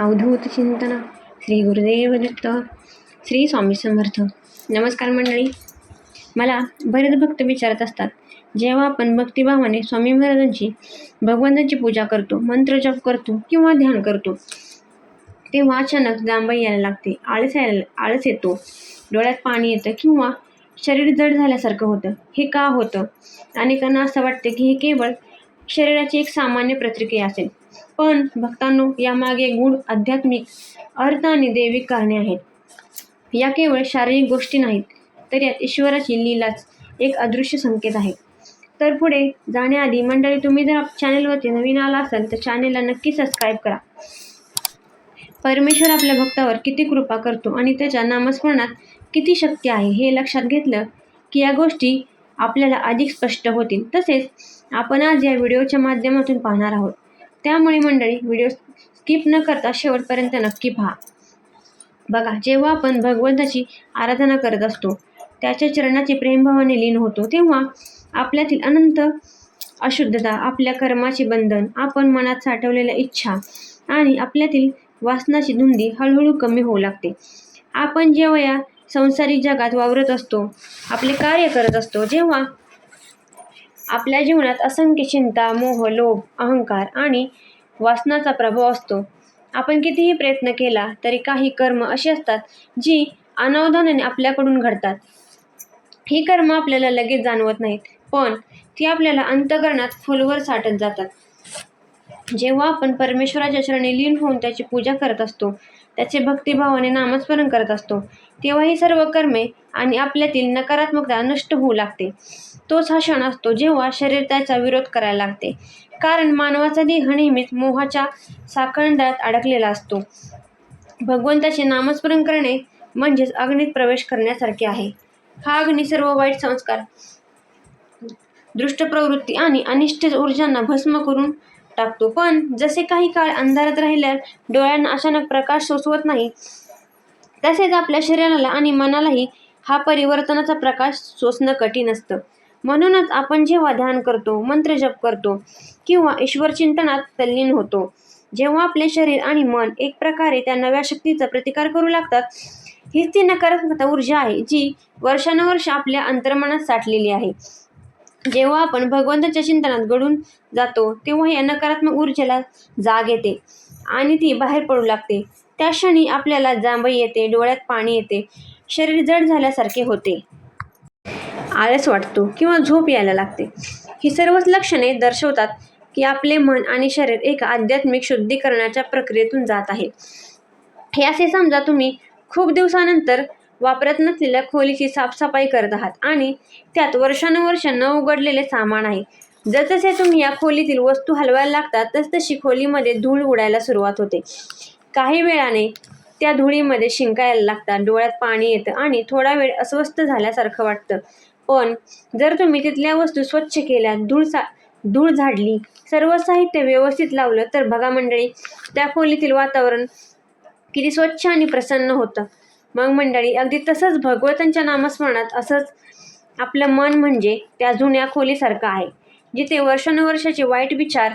अवधूत चिंतन. श्री गुरुदेव दत्त. श्री स्वामी समर्थ. नमस्कार मंडळी. मला बरेच भक्त विचारत असतात जेव्हा आपण भक्तिभावाने स्वामी महाराजांची भगवंतांची पूजा करतो मंत्रजप करतो किंवा ध्यान करतो तेव्हा अचानक जांभई यायला लागते आळस यायला आळस येतो. डोळ्यात पाणी येतं किंवा शरीर जड झाल्यासारखं होतं. हे का होतं? अनेकांना असं वाटतं की हे केवळ शरीराची एक सामान्य प्रतिक्रिया असेल. पण भक्तांनो यामागे गूढ आध्यात्मिक अर्थ आणि दैविक कारणे आहेत. या केवळ शारीरिक गोष्टी नाहीत तर यात ईश्वराची लीलाच एक अदृश्य संकेत आहे. तर पुढे जाण्याआधी मंडळी तुम्ही जर चॅनलवरती नवीन आला असाल तर चॅनेलला नक्की सबस्क्राईब करा. परमेश्वर आपल्या भक्तावर किती कृपा करतो आणि त्याच्या नामस्मरणात किती शक्ती आहे हे लक्षात घेतलं की या गोष्टी आपल्याला अधिक स्पष्ट होतील. तसेच आपण आज या व्हिडिओच्या माध्यमातून पाहणार आहोत. त्यामुळे मंडळी व्हिडिओ स्किप न करता शेवटपर्यंत नक्की पहा. बघा जेव्हा आपण भगवंताची आराधना करत असतो त्याच्या चरणाची प्रेमभावाने लीन होतो तेव्हा आपल्यातील अनंत अशुद्धता आपल्या कर्माचे बंधन आपण मनात साठवलेल्या इच्छा आणि आपल्यातील वासनाची धुंदी हळूहळू कमी होऊ लागते. आपण जेव्हा या संसारिक जगात वावरत असतो आपले कार्य करत असतो जेव्हा आपल्या जीवनात असंख्य चिंता मोह लोभ अहंकार आणि वासनाचा प्रभाव असतो. आपण कितीही प्रयत्न केला तरी काही कर्म अशी असतात जी अनावधानाने आपल्याकडून घडतात. ही कर्म आपल्याला लगेच जाणवत नाहीत पण ती आपल्याला अंतकरणात खोलवर साठत जातात. जेव्हा आपण परमेश्वराच्या चरणी लीन होऊन त्याची पूजा करत असतो त्याचे भक्तिभावाने नामस्मरण करत असतो तेव्हा ही सर्व कर्मे आणि आपल्यातील नकारात्मकता नष्ट होऊ लागते. तोच हा क्षण असतो जेव्हा शरीर त्याचा विरोध करायला लागते. कारण मानवाचा देह नेहमीच मोहाच्या साखळंदात अडकलेला असतो. भगवंताचे नामस्मरण करणे म्हणजेच अग्नीत प्रवेश करण्यासारखे आहे. हा अग्नी सर्व वाईट संस्कार दृष्ट प्रवृत्ती आणि अनिष्ट ऊर्जांना भस्म करून टाकतो. पण जसे काही काळ अंधारात राहिल्यास डोळ्यांना अचानक प्रकाश सोसवत नाही तसेच आपल्या शरीराला आणि मनालाही हा परिवर्तनाचा प्रकाश सोसणं कठीण असतं. म्हणूनच आपण जेव्हा ध्यान करतो मंत्र जप करतो किंवा ईश्वर चिंतनात तल्लीन होतो जेव्हा आपले शरीर आणि मन एक प्रकारे त्या नव्या शक्तीचा प्रतिकार करू लागतात हीच ती नकारात्मक ऊर्जा आहे जी वर्षानुवर्ष आपल्या अंतर्मनात साठलेली आहे. जेव्हा आपण भगवंताच्या चिंतनात घडून जातो तेव्हा या नकारात्मक ऊर्जेला जाग येते आणि ती बाहेर पडू लागते. त्या क्षणी आपल्याला जांभई येते डोळ्यात पाणी येते शरीर जड झाल्यासारखे होते. आळस वाटतो किंवा झोप यायला लागते. ही सर्वच लक्षणे दर्शवतात की आपले मन आणि शरीर एका आध्यात्मिक शुद्धीकरणाच्या प्रक्रियेतून जात आहे. हे असे समजा तुम्ही खूप दिवसानंतर वापरत नसलेल्या खोलीची साफसफाई करत आहात आणि त्यात वर्षानुवर्ष न उघडलेले सामान आहे. जसजसे तुम्ही या खोलीतील वस्तू हलवायला लागतात तसतशी खोलीमध्ये धूळ उडायला सुरुवात होते. काही वेळाने त्या धुळीमध्ये शिंकायला लागतात. डोळ्यात पाणी येतं आणि थोडा वेळ अस्वस्थ झाल्यासारखं वाटतं. पण जर तुम्ही तिथल्या वस्तू स्वच्छ केल्या धूळ सा धूळ झाडली सर्व साहित्य व्यवस्थित लावलं तर बघा मंडळी त्या खोलीतील वातावरण किती स्वच्छ आणि प्रसन्न होतं. मग मंडळी अगदी तसंच भगवंतांच्या नामस्मरणात असंच आपलं मन म्हणजे त्या जुन्या खोलीसारखं आहे जिथे वर्षानुवर्षाचे वाईट विचार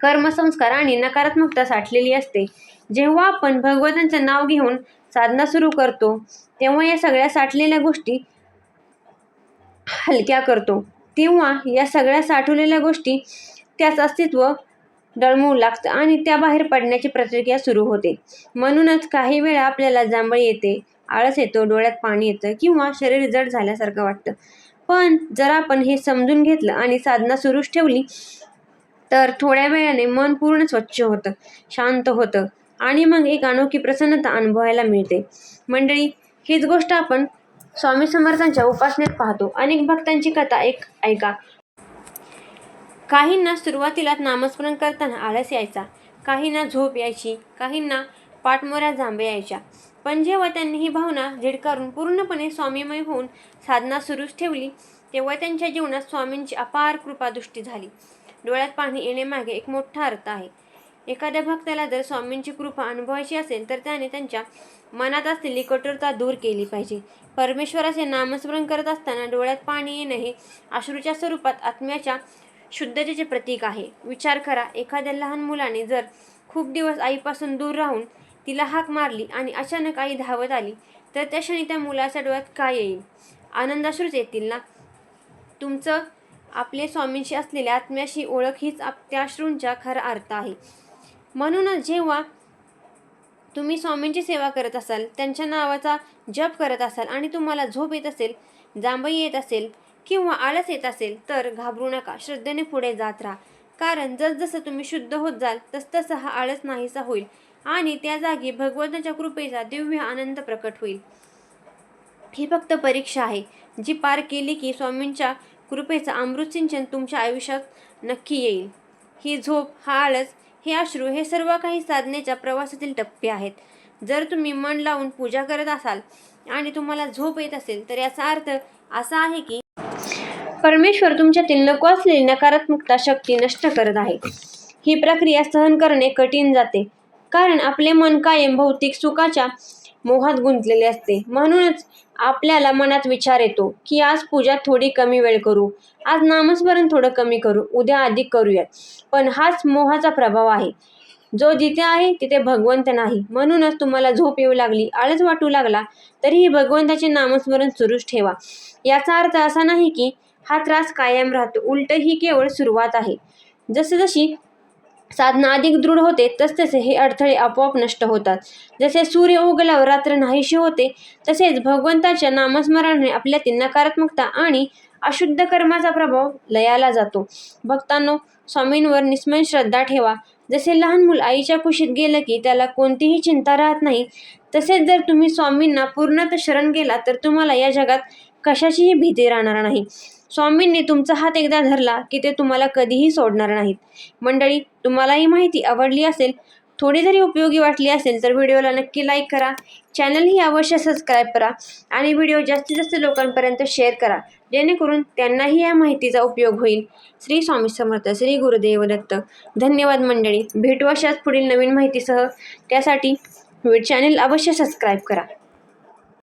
कर्मसंस्कार आणि नकारात्मकता साठलेली असते. जेव्हा आपण भगवंतांचे नाव घेऊन साधना सुरू करतो तेव्हा या सगळ्या साठलेल्या गोष्टी हलक्या करतो. तेव्हा या सगळ्या साठवलेल्या गोष्टी त्याच अस्तित्व डळमवू लागतं आणि त्या बाहेर पडण्याची प्रतिक्रिया सुरू होते. म्हणूनच काही वेळा आपल्याला जांभळी येते आळस येतो डोळ्यात पाणी येतं किंवा शरीर जड झाल्यासारखं वाटतं. पण जर आपण हे समजून घेतलं आणि साधना सुरूच ठेवली तर थोड्या वेळाने मन पूर्ण स्वच्छ होतं शांत होतं आणि मग एक अनोखी प्रसन्नता अनुभवायला मिळते. मंडळी हीच गोष्ट आपण स्वामी समर्थांच्या उपासनेत पाहतो. अनेक भक्तांची कथा एक ऐका. काहींना सुरुवातीला नामस्मरण करताना आळस यायचा काहींना झोप यायची काहींना पाठमोऱ्या जांभे यायच्या. पण जेव्हा त्यांनी ही भावना झिडकारून पूर्णपणे स्वामीमय होऊन साधना सुरूच ठेवली तेव्हा त्यांच्या जीवनात स्वामींची अपार कृपादृष्टी झाली. डोळ्यात पाणी येण्यामागे एक मोठा अर्थ आहे. एखाद्या भक्ताला जर स्वामींची कृपा अनुभवायची असेल तर त्याने त्यांच्या मनात असलेली कठोरता दूर केली पाहिजे. परमेश्वराचे नामस्मरण करत असताना डोळ्यात पाणी येणे हे अश्रूच्या स्वरूपात आत्म्याच्या शुद्धतेचे प्रतीक आहे. विचार करा एखाद्या लहान मुलाने जर खूप दिवस आईपासून दूर राहून तिला हाक मारली आणि अचानक आई धावत आली तर त्या क्षणी त्या मुलाच्या डोळ्यात काय येईल? आनंदाश्रूच येतील ना? तुमचं आपले स्वामींशी असलेल्या आत्म्याशी ओळख हीच आप त्या अश्रूंचा खरा अर्थ आहे. म्हणूनच जेव्हा तुम्ही स्वामींची सेवा करत असाल त्यांच्या नावाचा जप करत असाल आणि तुम्हाला झोप येत असेल जांभई येत असेल किंवा आळस येत असेल तर घाबरू नका श्रद्धेने पुढे जात राहा. कारण जसजसं तुम्ही शुद्ध होत जाल तसतसा हा आळस नाहीसा होईल आणि त्या जागी भगवंताच्या कृपेचा दिव्य आनंद प्रकट होईल. ही फक्त परीक्षा आहे जी पार केली की स्वामींच्या कृपेचं अमृत सिंचन तुमच्या आयुष्यात नक्की येईल. ही झोप हा आळस हे अश्रू हे सर्व काही साधनेच्या प्रवासातील टप्पे आहेत. जर तुम्ही मन लावून पूजा करत असाल आणि तुम्हाला झोप येत असेल तर याचा अर्थ असा आहे की परमेश्वर तुमच्यातील नको असलेली नकारात्मकता शक्ती नष्ट करत आहे. ही प्रक्रिया सहन करणे कठीण जाते. कारण आपले मन कायम भौतिक सुखाच्या मोहात गुंतलेले असते. म्हणूनच आपल्याला मनात विचार येतो की आज पूजा थोडी कमी वेळ करू. आज नामस्मरण थोडं कमी करू. उद्या अधिक करूयात. पण हाच मोहाचा प्रभाव आहे. जो जिथे आहे तिथे भगवंत नाही. म्हणूनच तुम्हाला झोप येऊ लागली आळस वाटू लागला तरीही भगवंताचे नामस्मरण सुरूच ठेवा. याचा अर्थ असा नाही की हा त्रास कायम राहतो. उलट ही केवळ सुरुवात आहे. जसजशी साधना अधिक दृढ होते तसतसे हे अडथळे आपोआप नष्ट होतात. जसे सूर्य उगल्यावर रात्र नाहीशी होते तसेच भगवंताच्या नामस्मरणाने आपल्यातील नकारात्मकता आणि अशुद्ध कर्माचा प्रभाव लयाला जातो. भक्तांनो स्वामींवर निस्मय श्रद्धा ठेवा. जसे लहान मूल आईच्या कुशीत गेलं की त्याला कोणतीही चिंता राहत नाही तसेच जर तुम्ही स्वामींना पूर्णतः शरण गेला तर तुम्हाला या जगात कशाचीही भीती राहणार नाही. स्वामींनी तुमचा हात एकदा धरला की ते तुम्हाला कधीही सोडणार नाहीत. मंडळी तुम्हाला ही माहिती आवडली असेल थोडी जरी उपयोगी वाटली असेल तर व्हिडिओला नक्की लाईक करा चॅनलही अवश्य सबस्क्राईब करा आणि व्हिडिओ जास्तीत जास्त लोकांपर्यंत शेअर करा जेणेकरून त्यांनाही या माहितीचा उपयोग होईल. श्री स्वामी समर्थ श्री गुरुदेव दत्त. धन्यवाद मंडळी. भेटू अशाच पुढील नवीन माहितीसह. त्यासाठी चॅनल अवश्य सबस्क्राईब करा.